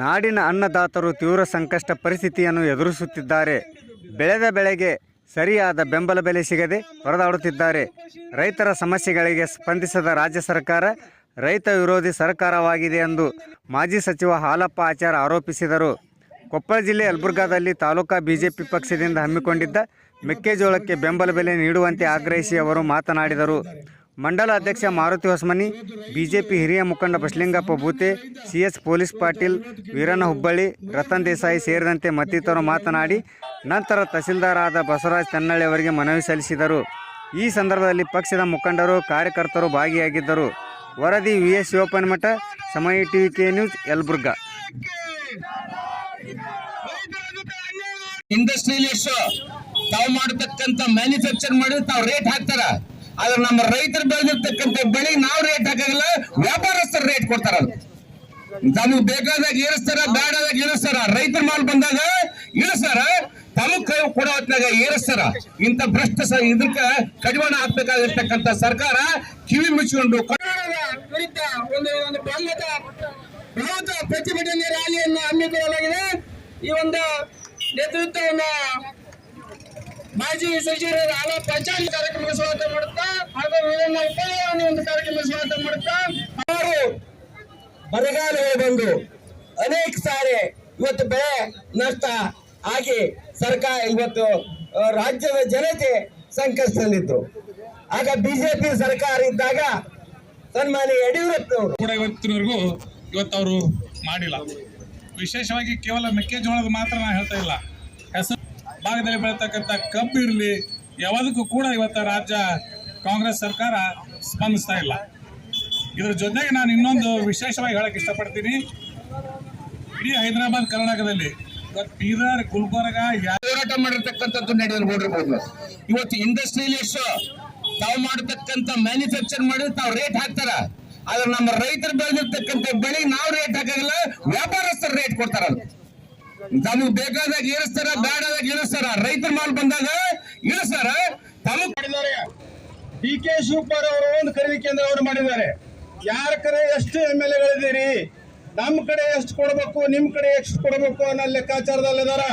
ನಾಡಿನ ಅನ್ನದಾತರು ತೀವ್ರ ಸಂಕಷ್ಟ ಪರಿಸ್ಥಿತಿಯನ್ನು ಎದುರಿಸುತ್ತಿದ್ದಾರೆ. ಬೆಳೆದ ಬೆಳೆಗೆ ಸರಿಯಾದ ಬೆಂಬಲ ಬೆಲೆ ಸಿಗದೆ ಹೊರದಾಡುತ್ತಿದ್ದಾರೆ ರೈತರ ಸಮಸ್ಯೆಗಳಿಗೆ ಸ್ಪಂದಿಸದ ರಾಜ್ಯ ಸರ್ಕಾರ ರೈತ ವಿರೋಧಿ ಸರ್ಕಾರವಾಗಿದೆ ಎಂದು ಮಾಜಿ ಸಚಿವ ಹಾಲಪ್ಪ ಆಚಾರ್ ಆರೋಪಿಸಿದರು. ಕೊಪ್ಪಳ ಜಿಲ್ಲೆ ಯಲಬುರ್ಗಾದಲ್ಲಿ ತಾಲೂಕಾ ಬಿಜೆಪಿ ಪಕ್ಷದಿಂದ ಹಮ್ಮಿಕೊಂಡಿದ್ದ ಮೆಕ್ಕೆಜೋಳಕ್ಕೆ ಬೆಂಬಲ ಬೆಲೆ ನೀಡುವಂತೆ ಆಗ್ರಹಿಸಿ ಅವರು ಮಾತನಾಡಿದರು. ಮಂಡಲ ಅಧ್ಯಕ್ಷ ಮಾರುತಿ ಹೊಸಮನಿ, ಬಿಜೆಪಿ ಹಿರಿಯ ಮುಖಂಡ ಬಸಲಿಂಗಪ್ಪ ಬೂತೆ ಸಿಎಸ್ ಪೊಲೀಸ್ ಪಾಟೀಲ್ ವೀರಣ್ಣ ಹುಬ್ಬಳ್ಳಿ, ರತನ್ ದೇಸಾಯಿ ಸೇರಿದಂತೆ ಮತ್ತಿತರರು ಮಾತನಾಡಿ, ನಂತರ ತಹಸೀಲ್ದಾರಾದ ಬಸವರಾಜ್ ತನ್ನಳ್ಳಿ ಅವರಿಗೆ ಮನವಿ ಸಲ್ಲಿಸಿದರು. ಈ ಸಂದರ್ಭದಲ್ಲಿ ಪಕ್ಷದ ಮುಖಂಡರು, ಕಾರ್ಯಕರ್ತರು ಭಾಗಿಯಾಗಿದ್ದರು. ವರದಿ V S Shivappanamath Samaya TV K news, Yelburga. Industrialist ತಾವು ಮಾಡತಕ್ಕಂತ ಮ್ಯಾನುಫ್ಯಾಕ್ಚರ್ ಮಾಡಿದ್ರೆ ತಾವು ರೇಟ್ ಹಾಕ್ತಾರ? ಆದ್ರೆ ನಮ್ಮ ರೈತರು ಬೆಳೆದಿರ್ತಕ್ಕಂಥ ಬೆಳೆ ನಾವು ರೇಟ್ ಹಾಕಲ್ಲ ವ್ಯಾಪಾರಸ್ಥರು ರೇಟ್ ಕೊಡ್ತಾರ ತಮಗ್ ಬೇಕಾದಾಗ ಏರಿಸ್ತಾರ ಬೇಡದಾಗ ಇಳಿಸ್ತಾರ ರೈತರ ಮಾಲ್ ಬಂದಾಗ ಇಳಿಸ್ತಾರ ತಮಗ್ ಕೈ ಕೊಡೋ ಹೊತ್ನಾಗ ಏರಿಸ್ತಾರ. ಇಂಥ ಭ್ರಷ್ಟ ಇದಕ್ಕ ಕಡಿವಾಣ ಹಾಕ್ಬೇಕಾಗಿರ್ತಕ್ಕಂಥ ಸರ್ಕಾರ ಕಿವಿ ಮುಚ್ಚಿಕೊಂಡು ಒಂದು ಪ್ರತಿಭಟನೆ ರ್ಯಾಲಿಯನ್ನು ಹಮ್ಮಿಕೊಳ್ಳಲಾಗಿದೆ. ಈ ಒಂದು ನೇತೃತ್ವವನ್ನು ಮಾಜಿ ಸಚಿವರಾದ ಆಲಾ ಪಂಚಾಯತ್ ಕಾರ್ಯಕ್ರಮಕ್ಕೆ ಸ್ವಾಗತ ಮಾಡುತ್ತಾ ಅವರು ಬರಗಾಲಗಳು ಬಂದು ಅನೇಕ ಸಾರಿ ಇವತ್ತು ಬೆಳೆ ನಷ್ಟ ಆಗಿ ಸರ್ಕಾರ ಇವತ್ತು ರಾಜ್ಯದ ಜನತೆ ಸಂಕಷ್ಟದಲ್ಲಿದ್ರು. ಆಗ ಬಿಜೆಪಿ ಸರ್ಕಾರ ಇದ್ದಾಗ ಸನ್ಮಾನ್ಯ ಯಡಿಯೂರಪ್ಪನವರು ಕೂಡ ಇವತ್ತಿನವರೆಗೂ ಇವತ್ತು ಅವರು ಮಾಡಿಲ್ಲ. ವಿಶೇಷವಾಗಿ ಕೇವಲ ಮೆಕ್ಕೆಜೋಳದ ಮಾತ್ರ ನಾನು ಹೇಳ್ತಾ ಇಲ್ಲ. ಹೆಸರು ಭಾಗದಲ್ಲಿ ಬೆಳತಕ್ಕಂಥ ಕಬ್ಬು ಇರಲಿ, ಯಾವುದಕ್ಕೂ ಕೂಡ ಇವತ್ತು ರಾಜ್ಯ ಕಾಂಗ್ರೆಸ್ ಸರ್ಕಾರ ಸ್ಪಂದಿಸ್ತಾ ಇಲ್ಲ. ಇದ್ರ ಜೊತೆಗೆ ನಾನು ಇನ್ನೊಂದು ವಿಶೇಷವಾಗಿ ಹೇಳಕ್ಕೆ ಇಷ್ಟಪಡ್ತೀನಿ. ಇಡೀ ಹೈದರಾಬಾದ್ ಕರ್ನಾಟಕದಲ್ಲಿ ಇವತ್ತು ಬೀದರ್ ಗುಲ್ಬರ್ಗ ಹೋರಾಟ ಮಾಡಿರ್ತಕ್ಕಂಥದ್ದು ನಡೆಯೋದು ನೋಡಿರ್ಬೋದು ಇವತ್ತು ಇಂಡಸ್ಟ್ರಿಯಲಿಸ್ಟ್ ತಾವು ಮಾಡತಕ್ಕಂಥ ಮ್ಯಾನುಫ್ಯಾಕ್ಚರ್ ಮಾಡಿ ತಾವು ರೇಟ್ ಹಾಕ್ತಾರ. ಆದ್ರೆ ನಮ್ಮ ರೈತರು ಬೆಳೆದಿರ್ತಕ್ಕಂಥ ಬೆಳೆ ನಾವು ರೇಟ್ ಹಾಕಂಗಿಲ್ಲ ವ್ಯಾಪಾರಸ್ಥರು ರೇಟ್ ಕೊಡ್ತಾರ ಅದು. ತಮಗ್ ಬೇಕಾದಾಗ ಏರಿಸ್ತಾರ ಬೇಡದಾಗ ಇಳಿಸ್ತಾರ. ರೈತರ ಮಾಲ್ ಬಂದಾಗ ಇಳಿಸ್ತಾರ. ತಮಗ್ ಮಾಡಿದ್ದಾರೆ. ಡಿ ಕೆ ಶಿವಕುಮಾರ್ ಅವರು ಒಂದು ಖರೀದಿ ಕೇಂದ್ರವನ್ನು ಮಾಡಿದ್ದಾರೆ. ಯಾರ ಕಡೆ ಎಷ್ಟು ಎಂ ಎಲ್ ಎಗಳಿದ್ದೀರಿ? ನಮ್ಮ ಕಡೆ ಎಷ್ಟು ಕೊಡಬೇಕು ನಿಮ್ಮ ಕಡೆ ಎಷ್ಟು ಕೊಡಬೇಕು ಅನ್ನೋ ಲೆಕ್ಕಾಚಾರದಲ್ಲಿದಾರ.